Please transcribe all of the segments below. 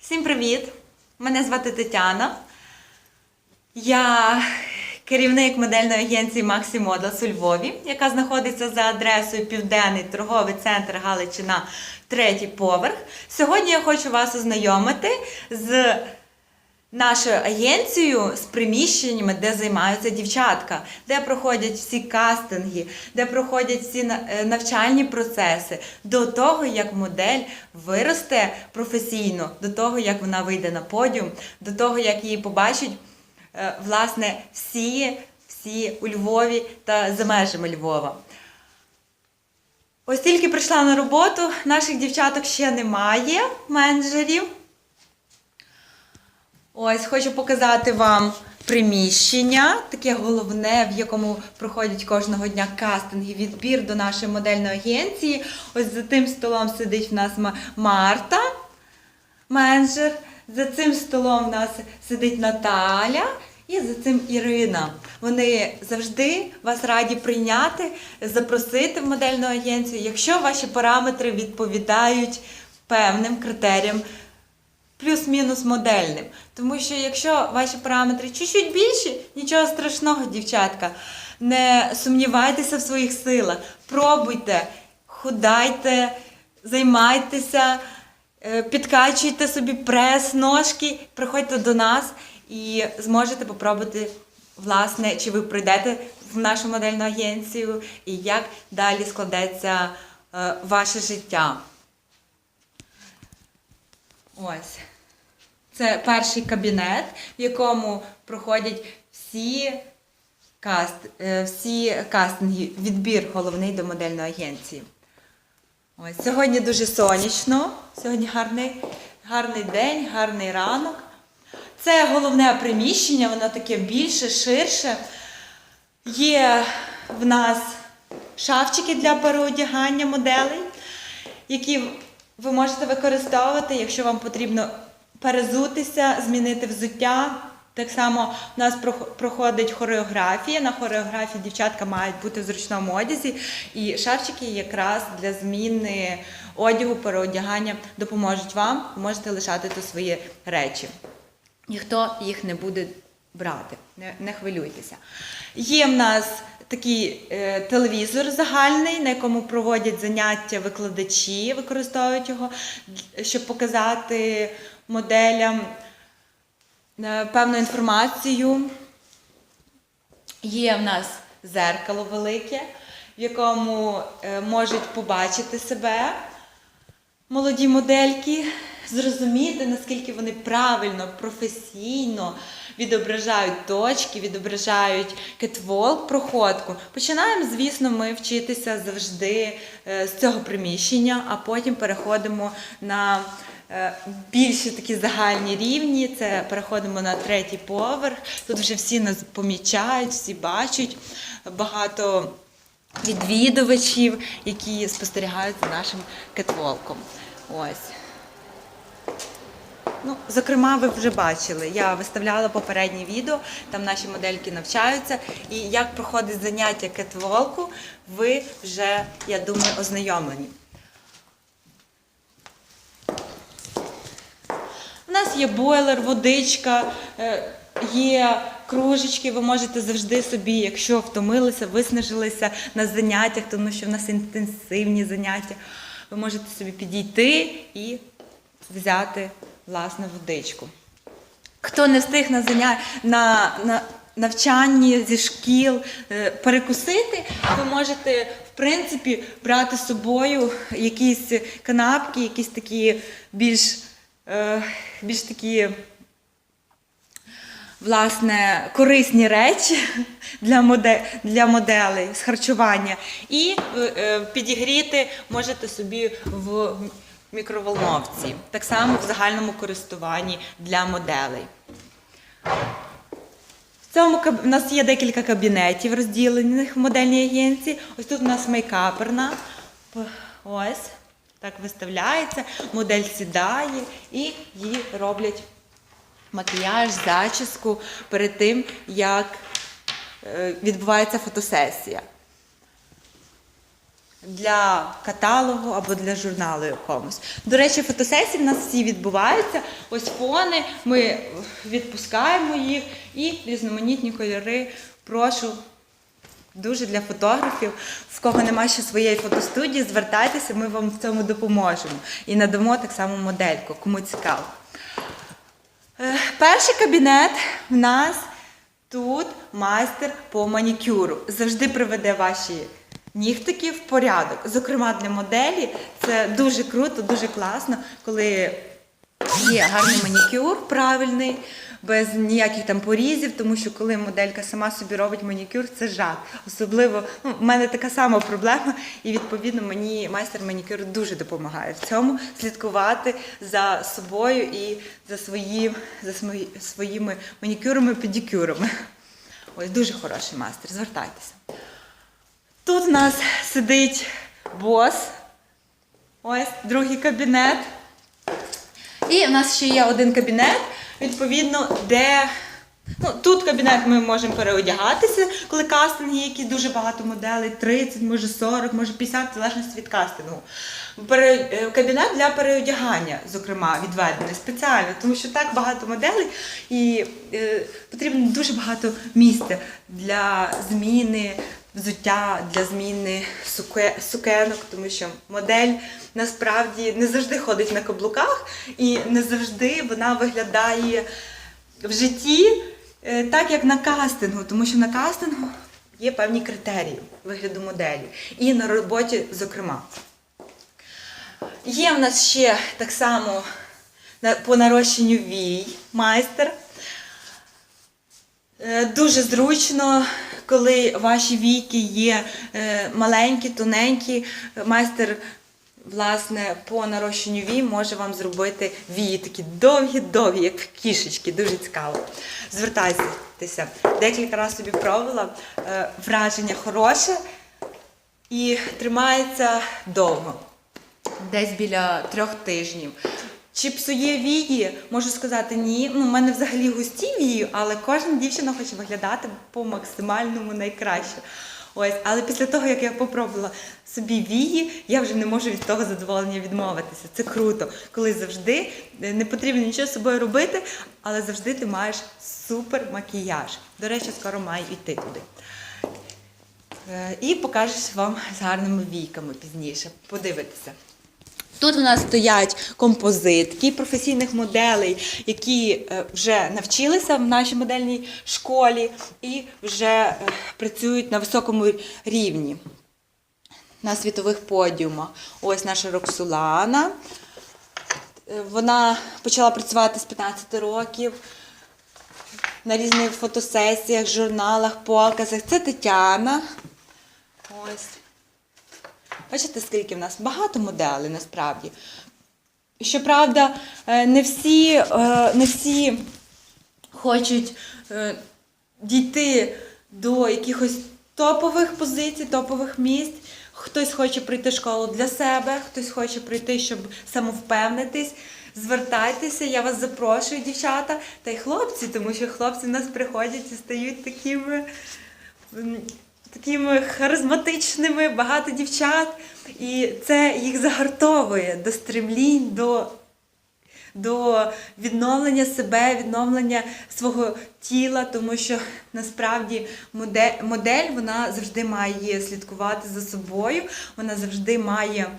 Всім привіт! Мене звати Тетяна. Я керівник модельної агенції Maxi Models у Львові, яка знаходиться за адресою Південний торговий центр Галичина, третій поверх. Сьогодні я хочу вас ознайомити з нашою агенцією з приміщеннями, де займаються дівчатка, де проходять всі кастинги, де проходять всі е, навчальні процеси, до того, як модель виросте професійно, до того, як вона вийде на подіум, до того, як її побачать е, власне всі, всі у Львові та за межами Львова. Ось тільки прийшла на роботу, наших дівчаток ще немає, менеджерів. Ось хочу показати вам приміщення, таке головне, в якому проходять кожного дня кастинги, відбір до нашої модельної агенції. Ось за тим столом сидить в нас Марта, менеджер. За цим столом в нас сидить Наталя і за цим Ірина. Вони завжди вас раді прийняти, запросити в модельну агенцію, якщо ваші параметри відповідають певним критеріям плюс-мінус модельним. Тому що якщо ваші параметри чуть-чуть більші, нічого страшного, дівчатка. Не сумнівайтеся в своїх силах. Пробуйте, худайте, займайтеся, е, підкачуйте собі прес, ножки, приходьте до нас і зможете попробувати, власне, чи ви прийдете в нашу модельну агенцію і як далі складеться е, ваше життя. Ось. Це перший кабінет, в якому проходять всі, каст, е, всі кастинги, відбір головний до модельної агенції. Ось. Сьогодні дуже сонячно, сьогодні гарний, гарний день, гарний ранок. Це головне приміщення, воно таке більше, ширше. Є в нас шафчики для переодягання моделей, які ви можете використовувати, якщо вам потрібно перезутися, змінити взуття. Так само у нас проходить хореографія. На хореографії дівчатка мають бути в зручному одязі, і шафчики якраз для зміни одягу, переодягання допоможуть вам. Ви можете лишати тут свої речі. Ніхто їх не буде брати, не, не хвилюйтеся. Є в нас такий е, телевізор загальний, на якому проводять заняття викладачі, використовують його, щоб показати моделям е, певну інформацію. Є в нас зеркало велике, в якому е, можуть побачити себе молоді модельки, зрозуміти, наскільки вони правильно, професійно відображають точки, відображають кетволк, проходку. Починаємо, звісно, ми вчитися завжди е, з цього приміщення, а потім переходимо на е, більші такі загальні рівні. Це переходимо на третій поверх. Тут вже всі нас помічають, всі бачать багато відвідувачів, які спостерігають за нашим кетволком. Ось. Ну, зокрема, ви вже бачили, я виставляла попереднє відео, там наші модельки навчаються. І як проходить заняття кетволку, ви вже, я думаю, ознайомлені. Нас є бойлер, водичка, е, є кружечки. Ви можете завжди собі, якщо втомилися, виснажилися на заняттях, тому що в нас інтенсивні заняття, ви можете собі підійти і взяти власне водичку. Хто не встиг на заня... на, на навчанні зі шкіл е, перекусити, ви можете, в принципі, брати з собою якісь канапки, якісь такі більш, більш такі. Власне, корисні речі для, моде, для моделей з харчування. І е, е, підігріти можете собі в мікроволновці, так само в загальному користуванні для моделей. В цьому у нас є декілька кабінетів розділених в модельній агенції. Ось тут у нас мейкаперна. Ось так виставляється, модель сідає і їй роблять макіяж, зачіску перед тим, як е, відбувається фотосесія. для каталогу або для журналу якомусь. До речі, фотосесії в нас всі відбуваються. Ось фони, ми відпускаємо їх і різноманітні кольори. Прошу дуже для фотографів. В кого немає ще своєї фотостудії, звертайтеся, ми вам в цьому допоможемо. І надамо так само модельку, кому цікаво. Е, Перший кабінет в нас тут майстер по манікюру. Завжди приведе ваші нігтики в порядок. Зокрема, для моделі це дуже круто, дуже класно, коли є гарний манікюр правильний, без ніяких там порізів, тому що коли моделька сама собі робить манікюр, це жах. Особливо ну, в мене така сама проблема, і відповідно мені майстер манікюру дуже допомагає в цьому слідкувати за собою і за, свої, за свої, своїми манікюрами, педикюрами. Ось дуже хороший майстер, звертайтеся. Тут у нас сидить бос. Ось другий кабінет. І в нас ще є один кабінет, відповідно, де ну, тут кабінет ми можемо переодягатися, коли кастинги, які дуже багато моделей, 30, може 40, може 50, в залежності від кастингу. Е, Кабінет для переодягання, зокрема, відведений спеціально, тому що так багато моделей і е, потрібно дуже багато місця для зміни взуття, для зміни суке, сукенок, тому що модель насправді не завжди ходить на каблуках і не завжди вона виглядає в житті е, так, як на кастингу, тому що на кастингу є певні критерії вигляду моделі і на роботі, зокрема. Є в нас ще так само по нарощенню вій майстер. Е, Дуже зручно, коли ваші війки є е, маленькі, тоненькі. Майстер, власне, по нарощенню вій може вам зробити вії такі довгі-довгі, як кішечки. Дуже цікаво. Звертайтеся. Декілька разів собі пробувала. Е, Враження хороше і тримається довго десь біля трьох тижнів. Чи псує вії? Можу сказати ні. Ну, у мене взагалі густі вії, але кожна дівчина хоче виглядати по максимальному найкраще. Ось, але після того, як я попробувала собі вії, я вже не можу від того задоволення відмовитися. Це круто, коли завжди е, не потрібно нічого з собою робити, але завжди ти маєш супер макіяж. До речі, скоро маю йти туди. Е, І покажеш вам з гарними війками пізніше. Подивитися. Тут у нас стоять композитки професійних моделей, які е, вже навчилися в нашій модельній школі і вже е, працюють на високому рівні на світових подіумах. Ось наша Роксулана. Е, Вона почала працювати з 15 років на різних фотосесіях, журналах, показах. Це Тетяна. Ось. Бачите, скільки в нас багато моделей насправді. Щоправда, е, не всі, е, не всі хочуть е, дійти до якихось топових позицій, топових місць. Хтось хоче пройти школу для себе, хтось хоче пройти, щоб самовпевнитись. Звертайтеся, я вас запрошую, дівчата, та й хлопці, тому що хлопці в нас приходять і стають такими такими харизматичними, багато дівчат, і це їх загартовує до стремлінь, до, до відновлення себе, відновлення свого тіла, тому що насправді модель, модель вона завжди має слідкувати за собою, вона завжди має.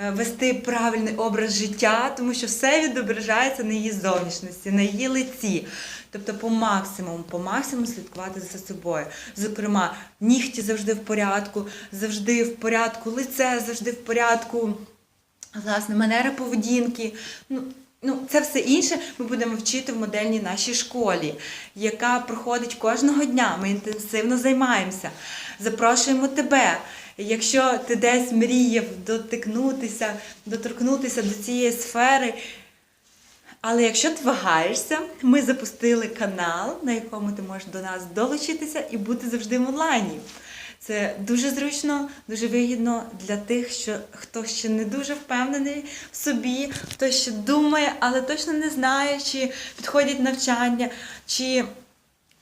Е, Вести правильний образ життя, тому що все відображається на її зовнішності, на її лиці. Тобто по максимуму, по максимуму слідкувати за собою. Зокрема, нігті завжди в порядку, завжди в порядку лице, завжди в порядку, власне, манера поведінки. Ну, ну, це все інше ми будемо вчити в модельній нашій школі, яка проходить кожного дня. Ми інтенсивно займаємося. Запрошуємо тебе. Якщо ти десь мріяв дотикнутися, доторкнутися до цієї сфери, але якщо ти вагаєшся, ми запустили канал, на якому ти можеш до нас долучитися і бути завжди в онлайні. Це дуже зручно, дуже вигідно для тих, що хто ще не дуже впевнений в собі, хто ще думає, але точно не знає, чи підходять навчання, чи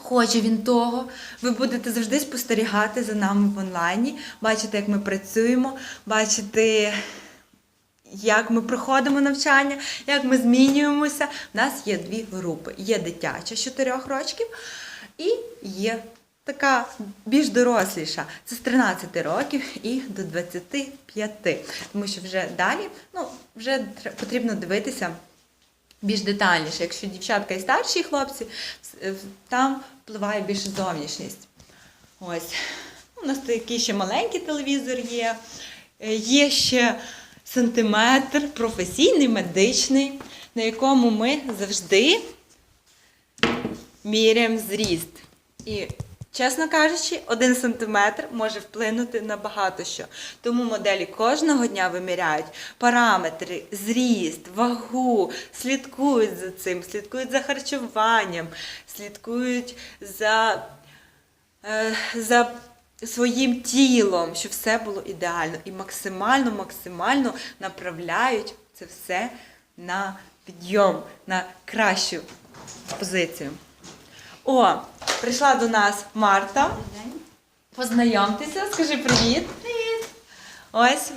Хоче він того, ви будете завжди спостерігати за нами в онлайні, бачити, як ми працюємо, бачити, як ми проходимо навчання, як ми змінюємося. У нас є дві групи: є дитяча з 4 років і є така більш доросліша. Це з 13 років і до 25. Тому що вже далі ну, вже тр- потрібно дивитися більш детальніше. Якщо дівчатка і старші хлопці, там впливає більше зовнішність. Ось. У нас такий ще маленький телевізор є. Е, Є ще сантиметр професійний, медичний, на якому ми завжди міряємо зріст. І, чесно кажучи, один сантиметр може вплинути на багато що. Тому моделі кожного дня виміряють параметри, зріст, вагу, слідкують за цим, слідкують за харчуванням, слідкують за, е, за своїм тілом, щоб все було ідеально. І максимально, максимально направляють це все на підйом, на кращу позицію. О, прийшла до нас Марта. Познайомтеся, скажи привіт. Привіт. Ось.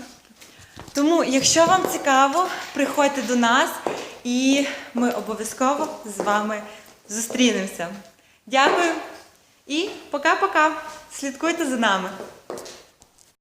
Тому, якщо вам цікаво, приходьте до нас і ми обов'язково з вами зустрінемося. Дякую і пока-пока. Слідкуйте за нами.